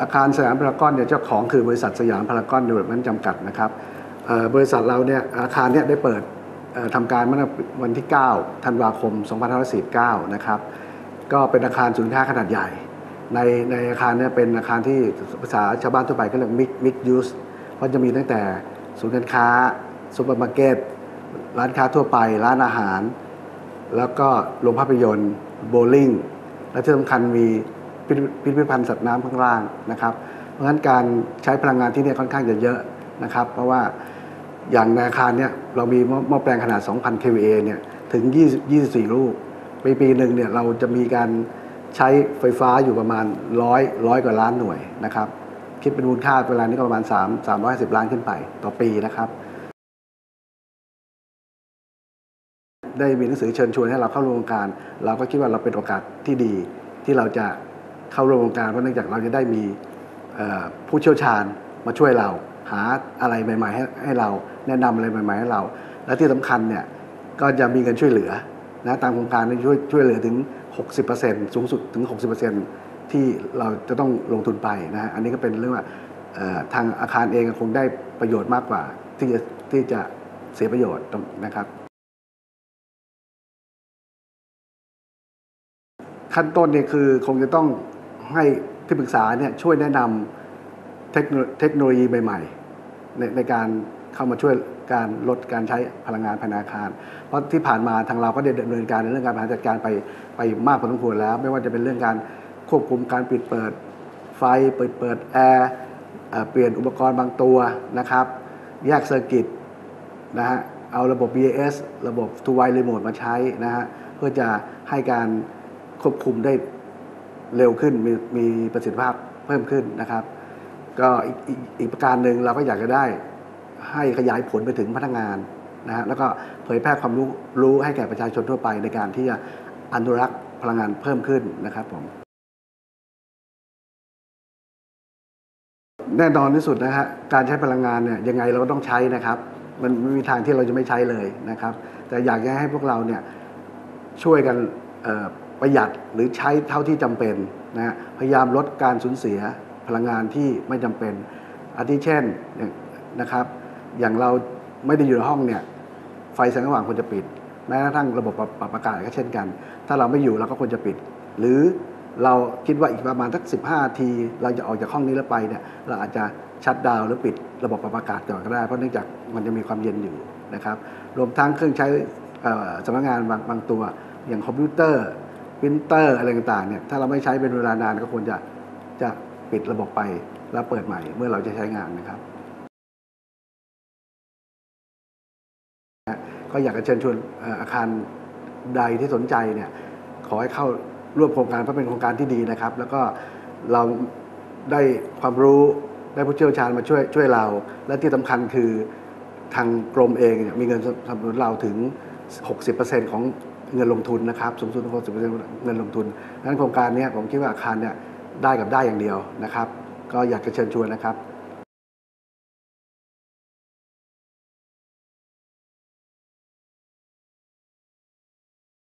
อาคารสยามพารากอนเนี่ยเจ้าของคือบริษัทสยามพารากอนเดเวลอปเมนต์จำกัดนะครับบริษัทเราเนี่ยอาคารเนี่ยได้เปิดทำการเมื่อวันที่ 9 ธันวาคม 2549 นะครับ ก็เป็นอาคารศูนย์ค้าขนาดใหญ่ ในในอาคารเนี่ยเป็นอาคารที่ภาษาชาวบ้านทั่วไปก็เรียกมิกมิกยูสเพราะจะมีตั้งแต่ศูนย์การค้าซูเปอร์มาร์เก็ตร้านค้าทั่วไป ร้านอาหาร แล้วก็โรงภาพยนตร์ โบว์ลิ่ง และที่สำคัญมี พิพิธภัณฑ์สัตว์น้ำข้างล่างนะครับ เพราะฉะนั้นการใช้พลังงานที่นี่ค่อนข้างจะเยอะนะครับ เพราะว่าอย่างในอาคารเนี่ยเรามีหม้อหม้อแปลงขนาด 2,000 kVA เนี่ยถึง 20 24 ลูกปีปีหนึ่งเนี่ยเราจะมีการใช้ไฟฟ้าอยู่ประมาณ 100 100 กว่าล้านหน่วยนะครับ คิดเป็นมูลค่าเวลานี้ก็ประมาณ 3 350 ล้านขึ้นไปต่อปีนะครับ ได้มีหนังสือเชิญชวนให้เราเข้าร่วมโครงการ เราก็คิดว่าเราเป็นโอกาสที่ดีที่เราจะ เข้าร่วมโครงการเพราะเนื่องจากเราจะได้มีผู้เชี่ยวชาญมาช่วยเรา หาอะไรใหม่ๆให้ให้เราแนะนำอะไรใหม่ๆให้เรา และที่สำคัญเนี่ยก็จะมีเงินช่วยเหลือนะตามโครงการช่วยช่วยเหลือถึง 60%สูงสุดถึง 60%ที่เราจะต้องลงทุนไปนะฮะอันนี้ก็เป็นเรื่องว่าทางอาคารเองคงได้ประโยชน์มากกว่า ที่จะที่จะเสียประโยชน์นะครับ ขั้นต้นเนี่ยคือคงจะต้อง ให้ที่ปรึกษาเนี่ยช่วยแนะนำเทคโนโลยีใหม่ๆในในการเข้ามาช่วยการลดการใช้พลังงานภายในอาคาร เพราะที่ผ่านมาทางเราก็ได้ดำเนินการในเรื่องการบริหารจัดการไปไปมากพอสมควรแล้ว ไม่ว่าจะเป็นเรื่องการควบคุมการปิดเปิดไฟเปิดเปิดแอร์เปลี่ยนอุปกรณ์บางตัวนะครับ แยกเซอร์กิตนะฮะเอาระบบ BAS ระบบ Two Way Remote มาใช้นะฮะเพื่อจะให้การควบคุมได้ เร็วขึ้นมีมีประสิทธิภาพเพิ่มขึ้นนะครับ ก็อีกอีกอีกประการหนึ่งเราก็อยากจะได้ให้ขยายผลไปถึงพนักงานนะฮะแล้วก็เผยแพร่ความรู้รู้ให้แก่ประชาชนทั่วไปในการที่จะอนุรักษ์พลังงานเพิ่มขึ้นนะครับผมแน่นอนที่สุดนะฮะการใช้พลังงานเนี่ยยังไงเราก็ต้องใช้นะครับ มันไม่มีทางที่เราจะไม่ใช้เลยนะครับ แต่อยากจะให้พวกเราเนี่ยช่วยกัน ประหยัดหรือใช้เท่าที่จำเป็นนะฮะพยายามลดการสูญเสียพลังงานที่ไม่จำเป็น อาทิเช่นนะครับ อย่างเราไม่ได้อยู่ในห้องเนี่ยไฟแสงสว่างควรจะปิด แม้กระทั่งระบบปรับอากาศก็เช่นกัน ถ้าเราไม่อยู่เราก็ควรจะปิด หรือเราคิดว่าอีกประมาณสัก 15นาที เราจะออกจากห้องนี้แล้วไปเนี่ยเราอาจจะชัดดาวหรือปิดระบบปรับอากาศก่อนก็ได้ เพราะเนื่องจากมันจะมีความเย็นอยู่นะครับ รวมทั้งเครื่องใช้สำนักงานบางบางตัว อย่างคอมพิวเตอร์ปรินเตอร์อะไรต่างๆเนี่ยถ้าเราไม่ใช้เป็นเวลานานก็ควรจะจะปิดระบบไปแล้วเปิดใหม่เมื่อเราจะใช้งานนะครับ ก็อยากจะเชิญชวนอาคารใดที่สนใจเนี่ยขอให้เข้าร่วมโครงการเพราะเป็นโครงการที่ดีนะครับ แล้วก็เราได้ความรู้ได้ผู้เชี่ยวชาญมาช่วยช่วยเรา และที่สำคัญคือทางกรมเองเนี่ยมีเงินสนับสนุนเราถึง 60%ของ เงินลงทุนนะครับสูงสุดถึง60%เงินลงทุนดังนั้นโครงการนี้ผมคิดว่าอาคารเนี่ยได้กับได้อย่างเดียวนะครับ ก็อยากจะเชิญชวนนะครับ